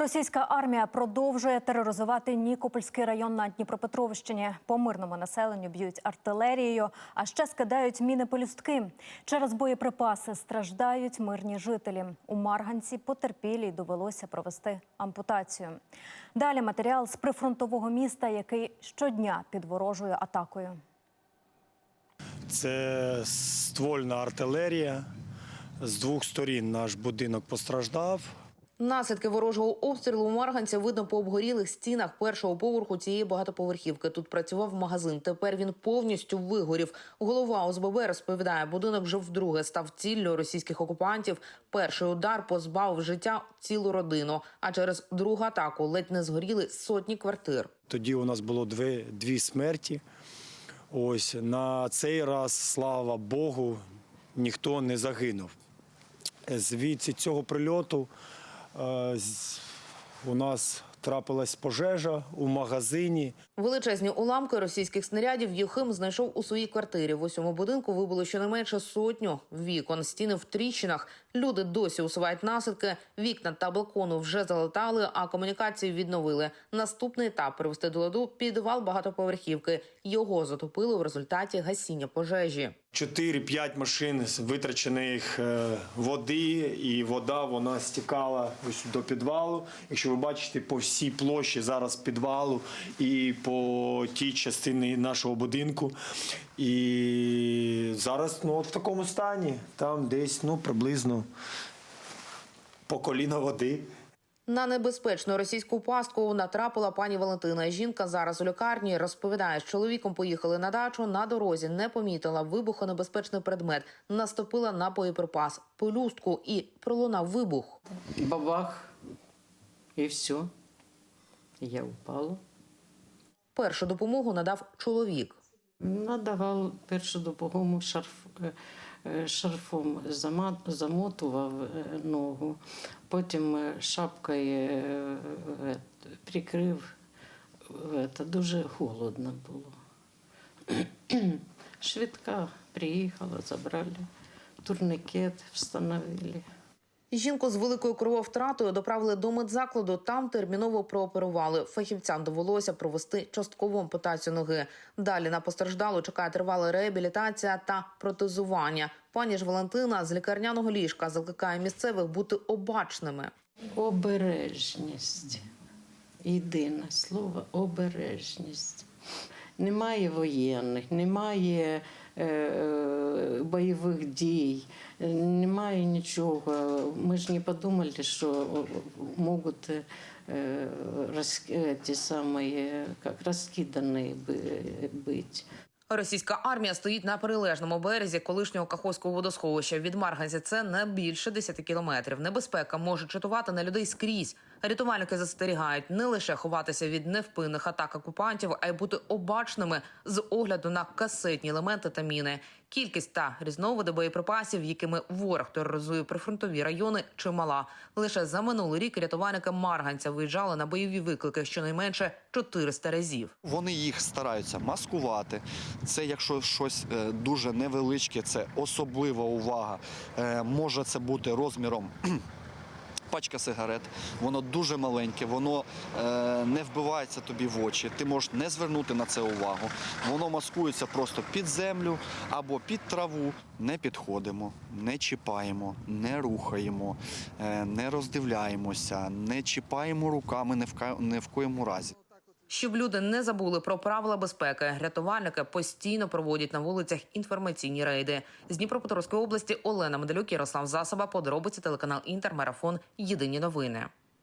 Російська армія продовжує тероризувати Нікопольський район на Дніпропетровщині. По мирному населенню б'ють артилерією, а ще скидають міни пелюстки. Через боєприпаси страждають мирні жителі. У Марганці потерпілій довелося провести ампутацію. Далі матеріал з прифронтового міста, який щодня під ворожою атакою. Це ствольна артилерія. З двох сторін наш будинок постраждав. Наслідки ворожого обстрілу у Марганця видно по обгорілих стінах першого поверху цієї багатоповерхівки. Тут працював магазин. Тепер він повністю вигорів. Голова ОСББ розповідає, будинок вже вдруге став ціллю російських окупантів. Перший удар позбавив життя цілу родину. А через другу атаку ледь не згоріли сотні квартир. Тоді у нас було дві, дві смерті. Ось на цей раз, слава Богу, ніхто не загинув. Звідси цього прильоту у нас трапилась пожежа у магазині. Величезні уламки російських снарядів Юхим знайшов у своїй квартирі. В усьому будинку вибило щонайменше сотню вікон, стіни в тріщинах. Люди досі усувають наслідки. Вікна та балкону вже залетали, а комунікації відновили. Наступний етап привести до ладу підвал багатоповерхівки. Його затопили в результаті гасіння пожежі. 4-5 машин витрачених е, води, і вода вона стікала ось до підвалу. Якщо ви бачите, по всій площі зараз підвалу і по тій частині нашого будинку. І зараз ну, от в такому стані, там десь ну, приблизно по коліна води. На небезпечну російську пастку натрапила пані Валентина. Жінка зараз у лікарні розповідає, з чоловіком поїхали на дачу. На дорозі не помітила вибухонебезпечний предмет, наступила на боєприпас, пелюстку і пролунав вибух. бабах, и все. Я упала. Першу допомогу надав чоловік. Надавав першу допомогу шарф, е, шарфом замотував е, ногу, потім е, шапкою е, е, прикрив. Е, Це дуже холодно було. Швидка приїхала, забрали, турникет встановили. Жінку з великою крововтратою доправили до медзакладу. Там терміново прооперували. Фахівцям довелося провести часткову ампутацію ноги. Далі на постраждалу чекає тривала реабілітація та протезування. Пані ж Валентина з лікарняного ліжка закликає місцевих бути обачними. Обережність. Єдине слово обережність. Немає воєнних, немає бойових дій, е, немає нічого. Ми ж не подумали, що можуть е, е, ті самі, як розкидані бути. Російська армія стоїть на прилежному березі колишнього Каховського водосховища. Від Марганця це не більше 10 кілометрів. Небезпека може чатувати на людей скрізь. Рятувальники застерігають не лише ховатися від невпинних атак окупантів, а й бути обачними з огляду на касетні елементи та міни. Кількість та різновиди боєприпасів, якими ворог тероризує прифронтові райони, чимала. Лише за минулий рік рятувальники Марганця виїжджали на бойові виклики щонайменше 400 разів. Вони їх стараються маскувати. Це якщо щось е, дуже невеличке, це особлива увага. Е, Може це бути розміром. Пачка сигарет, воно дуже маленьке, воно е, не вбивається тобі в очі. Ти можеш не звернути на це увагу. Воно маскується просто під землю або під траву. Не підходимо, не чіпаємо, не рухаємо, е, не роздивляємося, не чіпаємо руками не в ні в коєму разі. Щоб люди не забули про правила безпеки, рятувальники постійно проводять на вулицях інформаційні рейди. З Дніпропетровської області Олена Медалюк, Ярослав Засоба, подробиці телеканал Інтермарафон. Єдині новини.